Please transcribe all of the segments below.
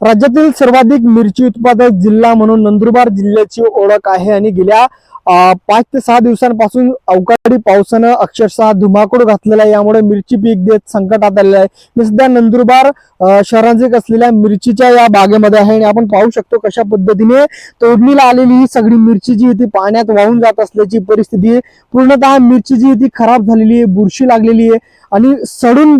राज्यातील सर्वाधिक मिरची उत्पादक जिल्हा म्हणून नंदुरबार जिल्ह्याची ओळख आहे आणि गेल्या पाच ते सहा दिवसांपासून अवकाळी पावसानं अक्षरशः धुमाकूळ घातलेला आहे. यामुळे मिरची पीक देत संकटात आलेलं आहे. मी सध्या नंदुरबार अ, शहरांचे असलेल्या मिरचीच्या या बागेमध्ये आहे आणि आपण पाहू शकतो कशा पद्धतीने तोडणीला आलेली ही सगळी मिरची जी आहे ती पाण्यात वाहून जात असल्याची परिस्थिती आहे. पूर्णतः मिरची जी आहे ती खराब झालेली आहे बुरशी लागलेली आहे आणि सडून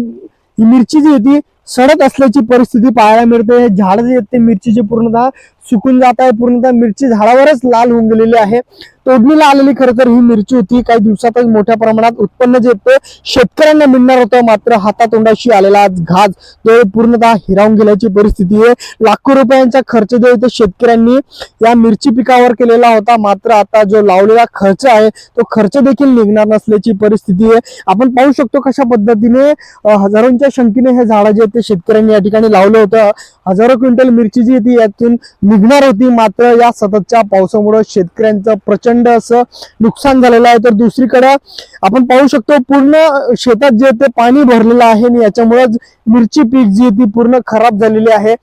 ही मिरची जी होती सडत असल्याची परिस्थिती पाहायला मिळते. हे झाड जे आहेत ते मिरचीचे पूर्णतः सुकून जात आहे. पूर्णतः मिरची झाडावरच लाल होऊन गेलेली आहे. तोडणीला आलेली खर तर ही मिरची होती. काही दिवसातच मोठ्या प्रमाणात उत्पन्न जे ते शेतकऱ्यांना मिळणार होतं. मात्र हातातोंडाशी आलेला घास तो पूर्णतः हिरावून गेल्याची परिस्थिती आहे. लाखो रुपयांचा खर्च जो इथे शेतकऱ्यांनी या मिरची पिकावर केलेला होता. मात्र आता जो लावलेला खर्च आहे तो खर्च देखील निघणार नसल्याची परिस्थिती आहे. आपण पाहू शकतो कशा पद्धतीने हजारोंच्या संख्येने हे झाडं जे ते शेतकऱ्यांनी या ठिकाणी लावलं होतं. हजारो क्विंटल मिरची जी आहे ती यातून निघणार होती. मात्र या सततच्या पावसामुळे शेतकऱ्यांचं प्रचंड असं नुकसान झालेलं आहे. तर दुसरीकडे आपण पाहू शकतो पूर्ण शेतात जे ते पाणी भरलेलं आहे आणि याच्यामुळेच मिरची पीक जी आहे ती पूर्ण खराब झालेली आहे.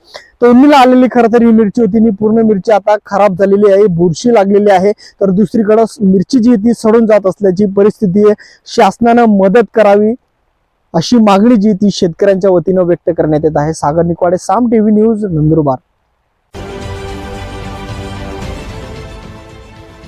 तोंडीला आलेली खरं तर ही मिरची होती आणि पूर्ण मिरची आता खराब झालेली आहे बुरशी लागलेली आहे. तर दुसरीकडं मिरची जी ती सडून जात असल्याची परिस्थिती आहे. शासनानं मदत करावी अशी मागणी जी ती शेतकऱ्यांच्या वतीनं व्यक्त करण्यात येत आहे. Sagar Nikwade Saam TV news Nandurbar.